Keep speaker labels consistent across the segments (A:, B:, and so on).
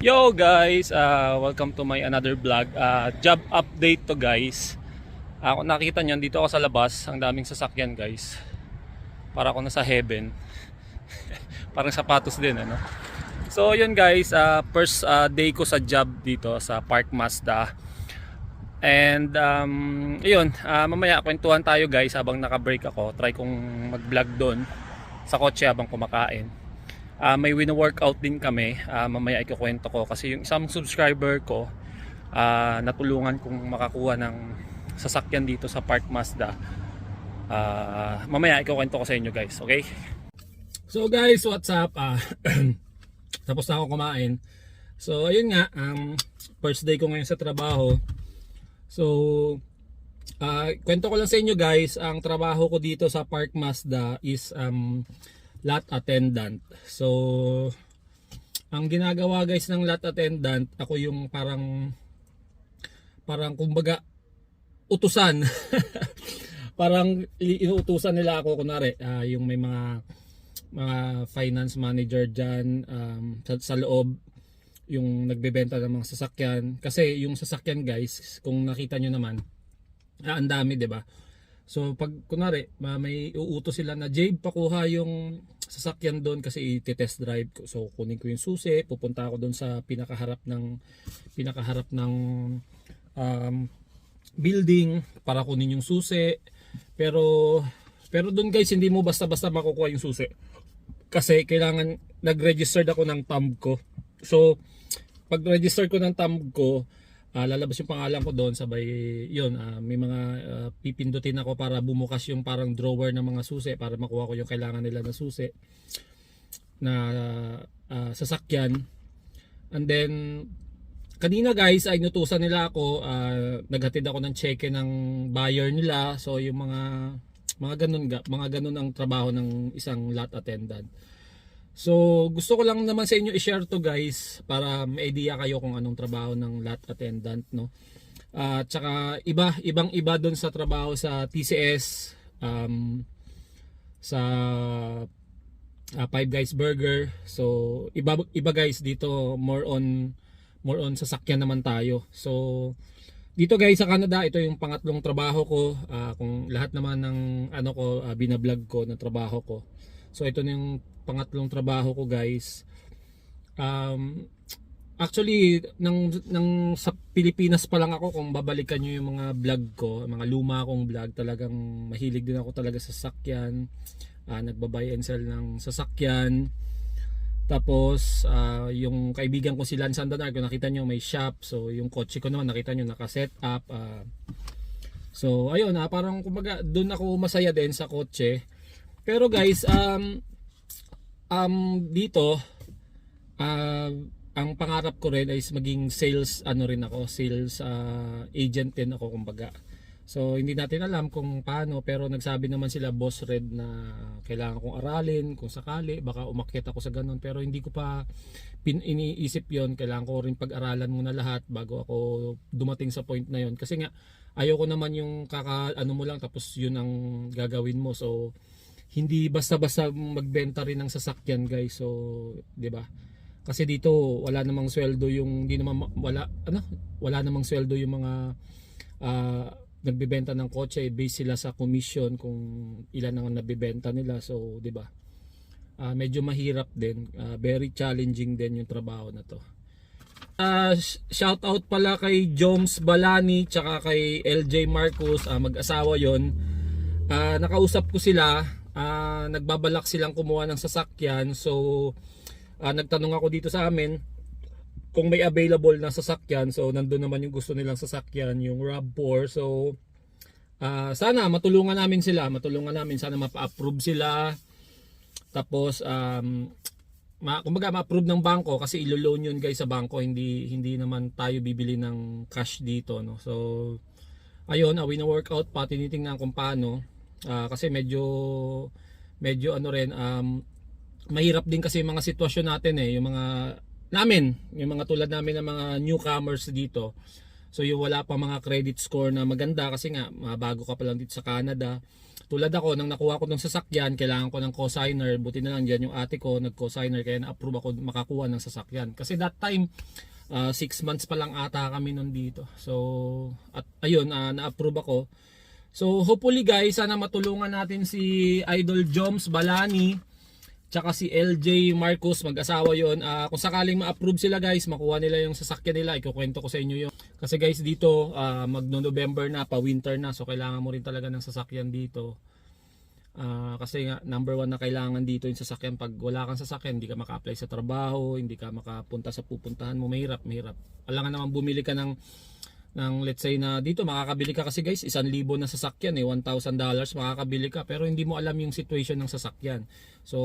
A: Yo guys, uh, welcome to my another vlog. Uh, job update to guys. Ako nakita niyo dito ako sa labas, ang daming sasakyan guys. Para ako nasa heaven. Parang sapatos din ano. So yun guys, uh, first uh, day ko sa job dito sa Park Mazda. And um, yun, uh, mamaya kwentuhan tayo guys habang naka-break ako. Try kong mag-vlog doon sa kotse habang kumakain. Ah, may wino-workout din kami. Ah, mamaya ikukwento ko kasi yung isang subscriber ko ah, natulungan kong makakuha ng sasakyan dito sa Park Mazda. Ah, mamaya ikukwento ko sa inyo guys, okay? So guys, what's up? Ah, tapos na ako kumain. So ayun nga, um, first day ko ngayon sa trabaho. So ah, kwento ko lang sa inyo guys, ang trabaho ko dito sa Park Mazda is um, lot attendant. So, ang ginagawa guys ng lot attendant, ako yung parang parang kumbaga utusan. parang inuutusan nila ako kunwari ah, yung may mga mga finance manager diyan um, sa, sa loob yung nagbebenta ng mga sasakyan kasi yung sasakyan guys kung nakita nyo naman ah, ang dami ba So pag kunwari ma- may uutos sila na Jade pakuha yung sasakyan doon kasi i-test drive ko. So kunin ko yung susi, pupunta ako doon sa pinakaharap ng pinakaharap ng um, building para kunin yung susi. Pero pero doon guys hindi mo basta-basta makukuha yung susi. Kasi kailangan nag-registered ako ng thumb ko. So pag register ko ng thumb ko, ah, lalabas yung pangalan ko doon sabay yun ah, may mga ah, pipindutin ako para bumukas yung parang drawer ng mga susi para makuha ko yung kailangan nila na susi na ah, sasakyan. And then kanina guys ay inutusan nila ako ah, naghatid ako ng cheque ng buyer nila. So yung mga mga ganun ga- mga ganun ang trabaho ng isang lot attendant So, gusto ko lang naman sa inyo i-share to guys para may idea kayo kung anong trabaho ng lot attendant, no? At saka iba, ibang iba doon sa trabaho sa TCS, um, sa uh, Five Guys Burger. So, iba iba guys dito more on more on sasakyan naman tayo. So, dito guys sa Canada, ito yung pangatlong trabaho ko. Ah, kung lahat naman ng ano ko ah, binablog ko na trabaho ko. So ito na yung pangatlong trabaho ko guys. Um, actually, nang, nang sa Pilipinas pa lang ako, kung babalikan nyo yung mga vlog ko, mga luma kong vlog, talagang mahilig din ako talaga sa sasakyan. Ah, nagbabay and sell ng sasakyan. Tapos, ah, yung kaibigan ko si Lan Sandanar, kung nakita nyo may shop. So, yung kotse ko naman, nakita nyo naka-set up. ah. so, ayun, ah, parang kumbaga, doon ako masaya din sa kotse. Pero guys, um, um, dito, ah, ang pangarap ko rin ay maging sales, ano rin ako, sales ah, agent din ako, kumbaga. So, hindi natin alam kung paano, pero nagsabi naman sila, Boss Red, na kailangan kong aralin, kung sakali, baka umakyat ako sa ganun. Pero hindi ko pa pin iniisip yon kailangan ko rin pag-aralan muna lahat bago ako dumating sa point na yon kasi nga ayoko naman yung kaka ano mo lang tapos yun ang gagawin mo so hindi basta-basta magbenta rin ng sasakyan guys. So 'di ba? Kasi dito wala namang sweldo yung hindi naman ma- wala ano? Wala namang sweldo yung mga ah, nagbebenta ng kotse. Base sila sa commission kung ilan ang nabebenta nila. So 'di ba? Ah, medyo mahirap din. Ah, very challenging din yung trabaho na to. Sh- shout out pala kay Joms Balani tsaka kay LJ Marcos. Ah, mag-asawa yon Ah, nakausap ko sila ah, nagbabalak silang kumuha ng sasakyan. So ah, nagtanong ako dito sa amin kung may available na sasakyan. So nandun naman yung gusto nilang sasakyan yung RAV4 so ah, sana matulungan namin sila. Matulungan namin. Sana mapa-approve sila. Tapos um, ma kumbaga ma-approve ng bangko kasi ilo-loan yun guys sa bangko. Hindi hindi naman tayo bibili ng cash dito no? So ayun awin na workout pa. Tinitingnan kung paano Ah, kasi medyo medyo ano rin um, mahirap din kasi yung mga sitwasyon natin eh yung mga namin yung mga tulad namin ng mga newcomers dito So yung wala pa mga credit score na maganda kasi nga bago ka pa lang dito sa Canada. Tulad ako, nang nakuha ko ng sasakyan, kailangan ko ng cosigner. Buti na lang dyan yung ate ko, nag-cosigner, kaya na-approve ako makakuha ng sasakyan. Kasi that time, 6 months pa lang ata kami nun dito. So, at ayun, ah, na-approve ako. So, hopefully guys, sana matulungan natin si Idol Joms Balani tsaka si LJ Marcos mag-asawa yon Ah, kung sakaling ma-approve sila guys makuha nila yung sasakyan nila. Ikukwento ko sa inyo yung kasi guys dito ah, magno-November na pa winter na so kailangan mo rin talaga ng sasakyan dito. Ah, kasi nga number one na kailangan dito yung sasakyan. Pag wala kang sasakyan hindi ka maka-apply sa trabaho hindi ka makapunta sa pupuntahan mo. Mahirap mahirap. Alangan naman bumili ka ng ng let's say na dito makakabili ka kasi guys 1,000 na sasakyan eh 1,000 dollars makakabili ka pero hindi mo alam yung situation ng sasakyan so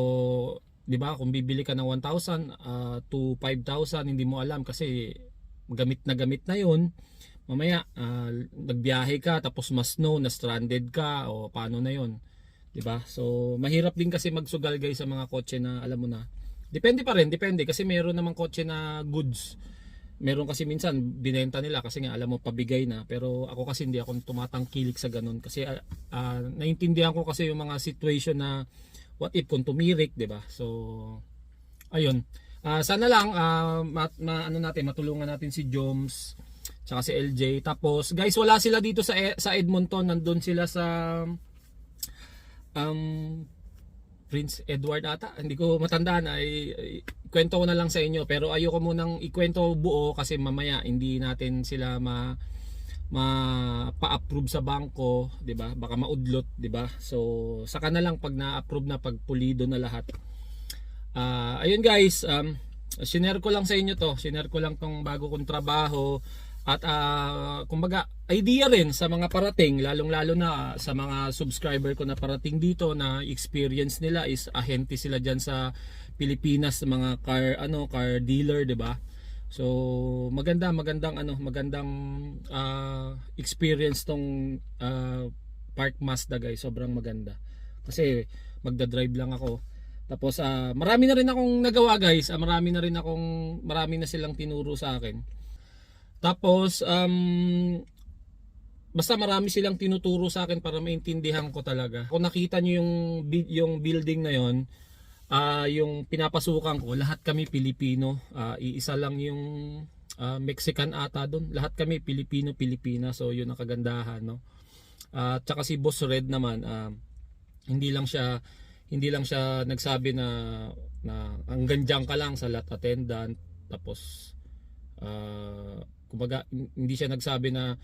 A: di ba kung bibili ka ng 1,000 ah, to 5,000 hindi mo alam kasi gamit na gamit na yun mamaya ah, nagbiyahe ka tapos mas snow na stranded ka o paano na yun 'di ba? So mahirap din kasi magsugal guys sa mga kotse na alam mo na. Depende pa rin, depende kasi meron namang kotse na goods. Meron kasi minsan binenta nila kasi nga alam mo pabigay na pero ako kasi hindi ako tumatangkilik sa ganun kasi ah, ah, naintindihan ko kasi yung mga situation na what if kung tumirik, 'di ba? So ayun. Ah, sana lang ah, ma, ma- ano natin matulungan natin si Joms tsaka si LJ. Tapos guys, wala sila dito sa E- sa Edmonton, nandun sila sa um, Prince Edward ata, hindi ko matandaan ay, ay kwento ko na lang sa inyo pero ayoko munang ikwento buo kasi mamaya hindi natin sila ma ma-approve sa bangko, 'di ba? Baka maudlot, 'di ba? So saka na lang pag na-approve na pag pulido na lahat. Ah, ayun guys, um shinare ko lang sa inyo 'to. Shinare ko lang tong bago kong trabaho at ah, kumbaga idea rin sa mga parating lalong-lalo na sa mga subscriber ko na parating dito na experience nila is ahente sila diyan sa Pilipinas sa mga car ano car dealer 'di ba? So maganda magandang ano magandang ah, experience tong ah, Park Mazda guys. Sobrang maganda. Kasi magda-drive lang ako. Tapos ah, marami na rin akong nagawa guys. Ah, marami na rin akong marami na silang tinuro sa akin tapos, um, basta marami silang tinuturo sa akin para maintindihan ko talaga. Kung nakita nyo yung, yung building na yon, ah yung pinapasukan ko, lahat kami Pilipino. Ah, iisa lang yung ah, Mexican ata doon. Lahat kami Pilipino-Pilipina. So, yun ang kagandahan, no? At saka si Boss Red naman, ah, hindi lang siya hindi lang siya nagsabi na na hanggang dyan ka lang sa lot attendant tapos ah kumbaga hin- hindi siya nagsabi na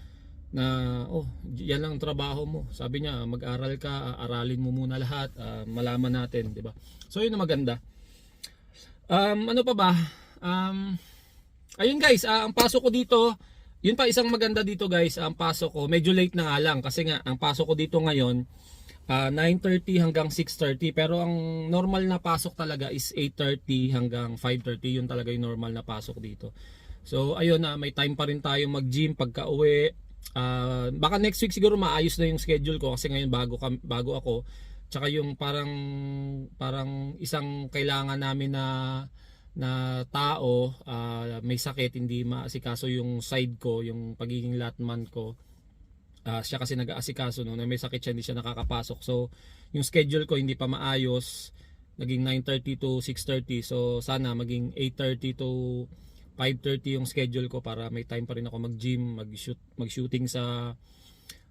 A: na oh yan lang ang trabaho mo. Sabi niya mag-aral ka ah, aralin mo muna lahat ah, malaman natin di ba? So yun ang maganda. Um ano pa ba? Um ayun guys ah, ang pasok ko dito yun pa isang maganda dito guys ang pasok ko. Medyo late na nga lang kasi nga ang pasok ko dito ngayon ah, 9.30 hanggang 6.30 pero ang normal na pasok talaga is 8.30 hanggang 5.30 yun talaga yung normal na pasok dito so ayun na may time pa rin tayo mag gym pagka uwi. Ah, baka next week siguro maayos na yung schedule ko kasi ngayon bago kam- bago ako. Tsaka yung parang parang isang kailangan namin na na tao ah, may sakit hindi maasikaso yung side ko yung pagiging latman ko. Ah, siya kasi nag-aasikaso no na may sakit siya hindi siya nakakapasok. So yung schedule ko hindi pa maayos. Naging 9:30 to 6:30 so sana maging 8:30 to 5:30 yung schedule ko para may time pa rin ako mag-gym, mag-shoot, mag-shooting sa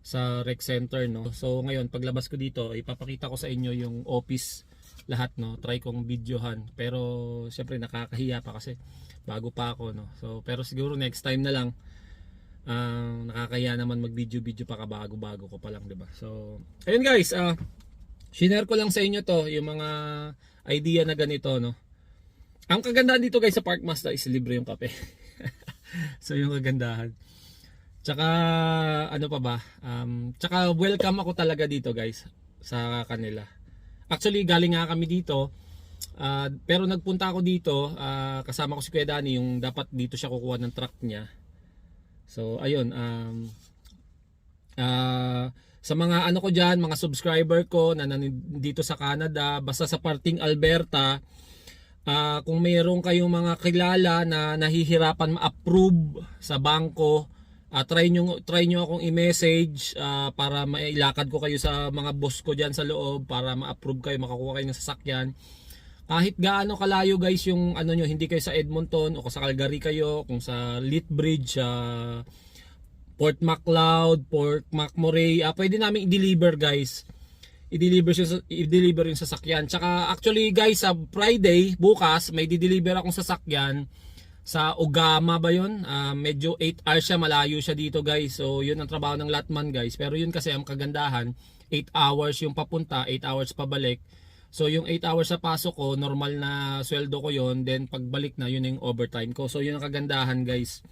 A: sa rec center no. So ngayon paglabas ko dito, ipapakita ko sa inyo yung office lahat no. Try kong videohan pero syempre nakakahiya pa kasi bago pa ako no. So pero siguro next time na lang ang nakakahiya naman mag-video-video pa kabago-bago ko pa lang, 'di ba? So ayun guys, ah Shinare ko lang sa inyo to, yung mga idea na ganito, no. Ang kagandahan dito guys sa Park Mazda is libre yung kape. so yung kagandahan. Tsaka ano pa ba? Um, tsaka welcome ako talaga dito guys sa kanila. Actually galing nga kami dito. ah, pero nagpunta ako dito ah, kasama ko si Kuya Dani yung dapat dito siya kukuha ng truck niya. So ayun um ah, sa mga ano ko diyan, mga subscriber ko na nandito sa Canada, basta sa parting Alberta, Ah, kung mayroon kayong mga kilala na nahihirapan ma-approve sa bangko, Ah, try nyo try nyo akong i-message ah, para mailakad ko kayo sa mga boss ko diyan sa loob para ma-approve kayo makakuha kayo ng sasakyan. Kahit gaano kalayo guys yung ano nyo, hindi kayo sa Edmonton o sa Calgary kayo, kung sa Litbridge, sa Port Macleod, Port Macmoray, ah, pwede namin i-deliver guys. I-deliver yung, i-deliver yung sasakyan. Tsaka actually guys, sa Friday, bukas, may di-deliver akong sasakyan sa Ogama ba yun? Ah, medyo 8 hours siya, malayo siya dito guys. So yun ang trabaho ng Latman guys. Pero yun kasi ang kagandahan, 8 hours yung papunta, 8 hours pabalik. So yung 8 hours sa pasok ko, normal na sweldo ko yun. Then pagbalik na, yun yung overtime ko. So yun ang kagandahan guys.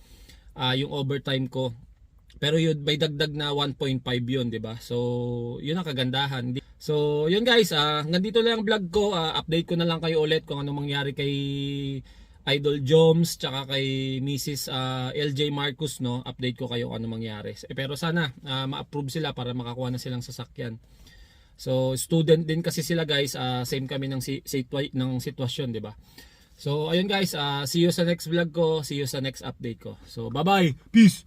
A: Ah, yung overtime ko. Pero yun, may dagdag na 1.5 yun, di ba? So, yun ang kagandahan. So, yun guys, ah, hanggang dito lang ang vlog ko. Ah, update ko na lang kayo ulit kung anong mangyari kay Idol Joms tsaka kay Mrs. ah, LJ Marcus, no? Update ko kayo kung anong mangyari. Eh, Pero sana, ah, ma-approve sila para makakuha na silang sasakyan. So, student din kasi sila guys, ah, same kami ng, si- sitwa- ng sitwasyon, di ba? So, ayun guys, ah, see you sa next vlog ko, see you sa next update ko. So, bye-bye! Peace!